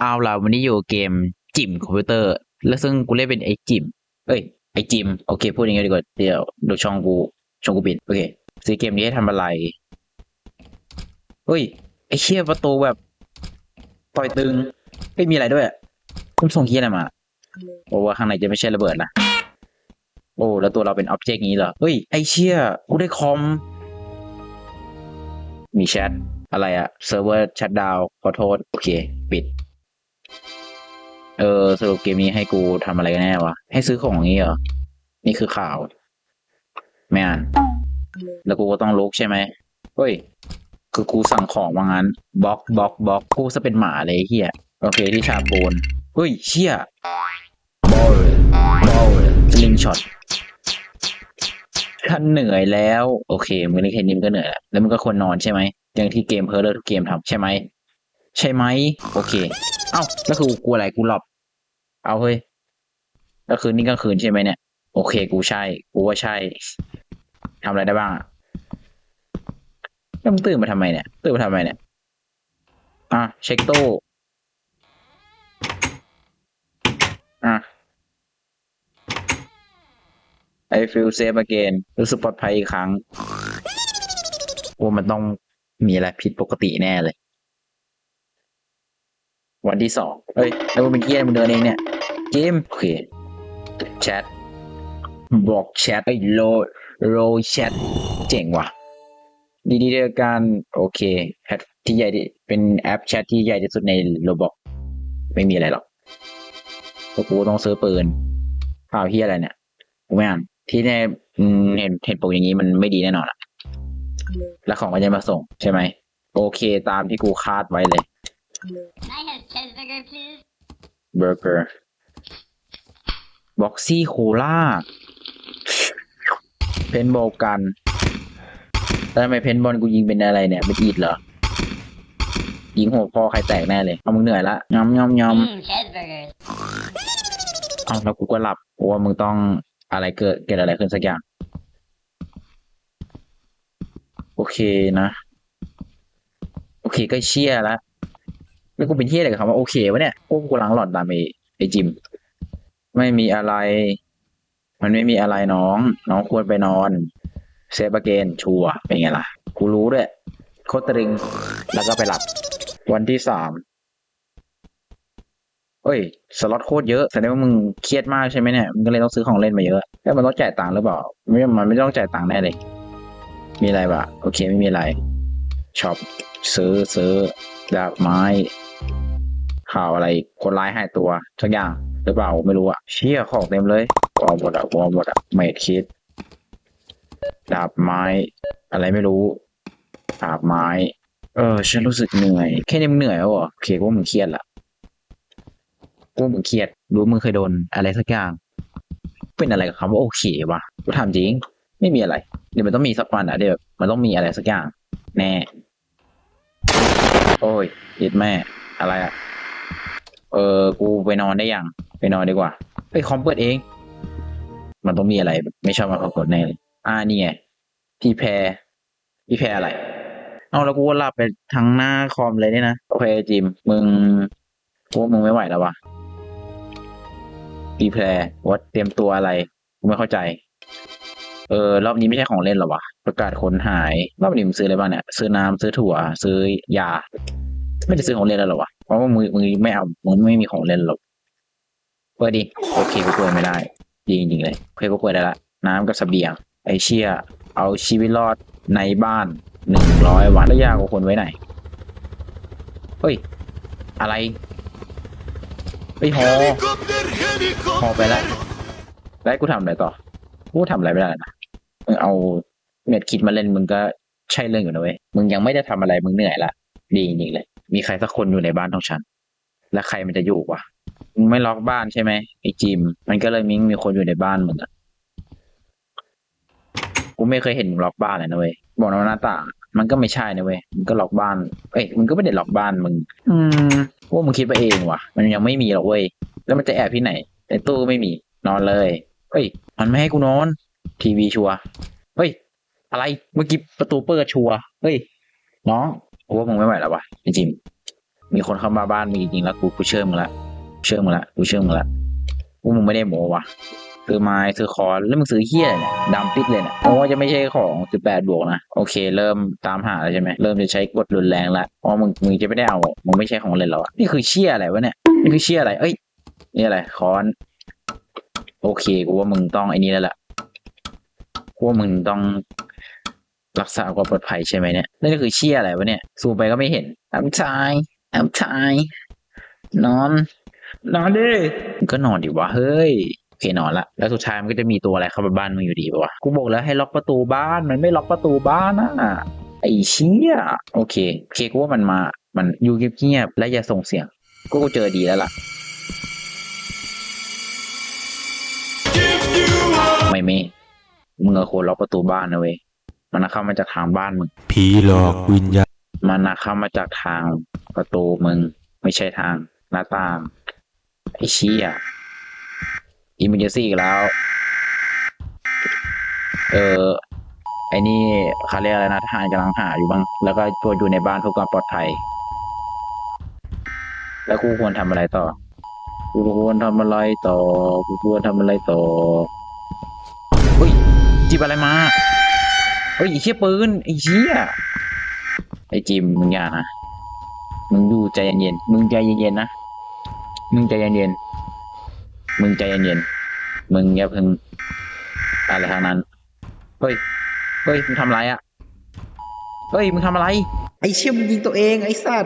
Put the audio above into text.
เอาล่ะวันนี้อยู่เกมจิมคอมพิวเตอร์ แล้วซึ่งกูเล่นเป็นไอ้จิม เอ้ยไอ้จิม โอเค พูดอย่างงี้ดีกว่าเดี๋ยวดี๋ยวช่องกูช่องกูปิดโอเคซื้อเกมนี้ให้ทำอะไรเฮ้ย ไอ้เชี่ยประตูแบบ ต่อยตึงไม่มีอะไรด้วยอะคุณส่งเคียอะไรมาโอ้ว่าข้างในจะไม่ใช่ระเบิดนะโอ้แล้วตัวเราเป็นอ็อบเจกต์นี้เหรอเฮ้ยไอ้เชี่ยกูได้คอม มีแชทอะไรอะเซิร์ฟเวอร์ชัดดาวขอโทษ โอเค ปิด เออสรุปเกมนี้ให้กูทำอะไรกันแน่วะ ให้ซื้อของอย่างนี้เหรอ นี่คือข่าว ไม่อ่าน แล้วกูก็ต้องลุกใช่ไหมเฮ้ย คือกูสั่งของว่างั้นบล็อกบล็อกบล็อกกูจะเป็นหมาเลยเฮียโอเคที่ชาปูนเฮ้ยเชี่ยบอลบอลสลิงช็อตฉันเหนื่อยแล้ว โอเคมึงเล่นแค่นี้มก็เหนื่อยแล้วแล้วมึงก็ควรนอนใช่ไหมอย่างที่เกมเพอร์เลอร์ทุกเกมทำใช่ไหมใช่ไหมโอเค เอ้าแล้วคือกูอะไรกูหลับ เอาเฮ้ยแล้วคืนนี้กลางคืนใช่ไหมเนี่ย โอเค กูใช่ กูว่าใช่ทำอะไรได้บ้างอะแล้วมึงตื่นมาทำไมเนี่ย ตื่นมาทำไมเนี่ย อะ เช็คตู้ อะ I feel safe again รู้สึกปลอดภัยอีกครั้งว่ามันต้องมีอะไรผิดปกติแน่เลย วันที่สองเฮ้ยแล้วมึงเป็นเกี้ยมึงเดินเองเนี่ยเจมโอเคแชทบอกแชทไอ้โลโลแชทเจ๋งว่ะดีดีเดียกันโอเคแพทที่ใหญ่ที่เป็นแอปแชทที่ใหญ่ที่สุดในโรบอกไม่มีอะไรหรอกพราะกูต้องซื้อปืนข่าวที่อะไรเนี่ยกูไม่อ่านที่แน่อืมเห็นเห็นปกอย่างนี้มันไม่ดีแน่นอนอะแล้วของก็จะมาส่งใช่ไหม โอเคตามที่กูคาดไว้เลย Can I have cheeseburger, please? เบอร์เกอร์บ็อกซี่โคล่าเพนบอลกันแล้วทำไมเพนบอลกูยิงเป็นอะไรเนี่ยเป็นอีดเหรอ ยิงหัวพ่อใครแตกแน่เลย เอามึงเหนื่อยละยอมยอมยอม Mmm, cheeseburgers. เอาแล้วกูก็หลับกูว่ามึงต้องอะไรเกิดเกิดอะไรขึ้นสักอย่าง โอเคนะ โอเคก็เชี่ยแล้ว แล้วกูเป็นเชี่ยอะไรกับคำว่าโอเควะเนี่ยโอ้กูล้างหลอดตามไอ้ไอ้จิม ไม่มีอะไร มันไม่มีอะไรน้อง น้องควรไปนอน เซฟเกนชัวเป็นไงล่ะ กูรู้ด้วย โคตรตรึงแล้วก็ไปหลับ วันที่สามเอ้ย สล็อตโคตรเยอะ แสดงว่ามึงเครียดมากใช่ไหมเนี่ย มึงก็เลยต้องซื้อของเล่นมาเยอะ แล้วมันต้องจ่ายตังค์หรือเปล่า ไม่ มันไม่ต้องจ่ายตังค์แน่เลย มีอะไรปะโอเคไม่มีอะไร ช็อปซื้อซื้อ ดาบไม้ ข่าวอะไรคนร้ายหายตัวสักอย่างหรือเปล่าไม่รู้อะเชี่ยของเต็มเลยกองหมดอะกองหมดอะเมดคิด ดาบไม้ อะไรไม่รู้ดาบไม้ เออ ฉันรู้สึกเหนื่อย แค่นี้มึงเหนื่อยแล้วเหรอโอเคกูว่ามึงเครียดละกูมึงเครียดรู้มึงเคยโดนอะไรสักอย่าง เป็นอะไรกับคำว่าโอเควะกูถามจริง ไม่มีอะไร เดี๋ยวมันต้องมีสักวันอะเดี๋ยวมันต้องมีอะไรสักอย่าง แน่ โอ้ยยิดแม่ อะไรอะเออ กูไปนอนได้ยัง ไปนอนดีกว่าไปคอมเปิดเอง มันต้องมีอะไร ไม่ชอบมาปรากฏแน่เลยอ่านี่ไงพี่แพรพี่แพรอะไร เอาแล้วกูก็หลับไปทั้งหน้าคอมเลยเนี่ยนะ โอเคจิม มึงกูว่ามึงไม่ไหวแล้ววะรีแพรว่าเตรียมตัวอะไร กูไม่เข้าใจ เออรอบนี้ไม่ใช่ของเล่นหรอวะประกาศคนหายรอบนี้มึงซื้ออะไรบ้างเนี่ยซื้อน้ำซื้อถั่ว ซื้อยาไม่ได้ซื้อของเล่นแล้วหรอวะเพราะว่ามึงมึงไม่เอามึงไม่มีของเล่นหรอกเปิดดิโอเคกูเปิดไม่ได้จริงจริงๆเลยโอเคกูเปิดได้ละน้ำกับเสบียงไอเชี่ยเอาชีวิตรอดในบ้านหนึ่งร้อยวันแล้วยากูคนไว้ไหนเฮ้ย อะไรไปหอพอไปแล้วแล้วกูทำอะไรต่อกูทำอะไรไม่ได้นะ มึงเอาเน็ตคิดมาเล่นมึงก็ใช่เรื่องอยู่นะเว้ย มึงยังไม่ได้ทำอะไรมึงเหนื่อยละ ดีจริงๆเลย มีใครสักคนอยู่ในบ้านของฉัน แล้วใครมันจะอยู่วะ มึงไม่ล็อกบ้านใช่ไหมไอ้จิม มันก็เลยมิงมีคนอยู่ในบ้านมึงอะกูไม่เคยเห็นมึงล็อกบ้านเลยนะเว้ย บอกนะว่าหน้าต่าง มันก็ไม่ใช่นะเว้ยมึงก็ล็อกบ้าน เอ้ยมึงก็ไม่ได้ล็อกบ้านมึง อืมว่ามึงคิดไปเองว่ะ มันยังไม่มีหรอกเว้ย แล้วมันจะแอบที่ไหน ในตู้ก็ไม่มี นอนเลยเฮ้ย มันไม่ให้กูนอน ทีวีชัวเฮ้ย อะไรเมื่อกี้ประตูเปิดชัวเฮ้ยน้องกูว่ามึงไม่ไหวแล้ววะจริงมีคนเข้ามาบ้านมึงจริงๆแล้วกูกูเชื่อมึงละเชื่อมึงละกูเชื่อมึงละกูมึงไม่ได้โมวะซื้อไม้ซื้อคอนแล้วมึงซื้อเฮี้ยเนี่ยดำปิดเลยเนี่ยเพราะว่าจะไม่ใช่ของสิบแปดบวกนะโอเค เริ่มตามหาแล้วใช่ไหมเริ่มจะใช้กดรุนแรงละเพราะมึงมึงจะไม่ได้เอามึงไม่ใช่ของเล่นแล้วอะนี่คือเชี่ยอะไรวะเนี่ยนี่คือเชี่ยอะไรเอ้ยนี่อะไรคอน โอเคกูว่ามึงต้องไอ้นี้แล้วล่ะ กูว่ามึงต้องรักษาความปลอดภัยใช่ไหมเนี่ยนี่นก็คือเชี่ยอะไรวะเนี่ยซูมไปก็ไม่เห็นอัมชายอัมชายนอน นอนดิก็นอนดิวะเฮ้ยโอเคนอนละแล้วสุดท้ายมันก็จะมีตัวอะไรเข้ามาบ้านมึงอยู่ดีปะวะกูบอกแล้วให้ล็อกประตูบ้านมันไม่ล็อกประตูบ้านนะไอ้เชี่ยโอเคโอเคกูว่ามันมามันอยู่เงียบๆและอย่าส่งเสียงกูกูเจอดีแล้วล่ะไม่มี มึงเอาคนล็อกประตูบ้านนะเว้ยมันนะเข้ามาจากทางบ้านมึง ผีหลอกวิญญาณมันนะเข้ามาจากทางประตูมึง ไม่ใช่ทางหน้าต่างไอ้เชี่ยอิมเมอร์ซี่อีกแล้ว เออไอ้นี่เขาเรียกอะไรนะทหารกำลังหาอยู่บ้าง แล้วก็ตัวอยู่ในบ้านเพื่อความปลอดภัย แล้วกูควรทำอะไรต่อ กูควรทำอะไรต่อ กูควรทำอะไรต่อเฮ้ย จิบอะไรมาเฮ้ยไอ้เชี่ยปืนไอ้เชี่ยไอ้จิมมึงอย่านะมึงดูใจเย็นๆมึงใจเย็นๆนะมึงใจเย็นๆมึงใจเย็นๆมึงอย่าเพิ่งอะไรทางนั้นเฮ้ยเฮ้ยมึงทำอะไรอะเฮ้ยมึงทำอะไร ไอ้เชี่ยมึงยิงตัวเองไอ้สัตว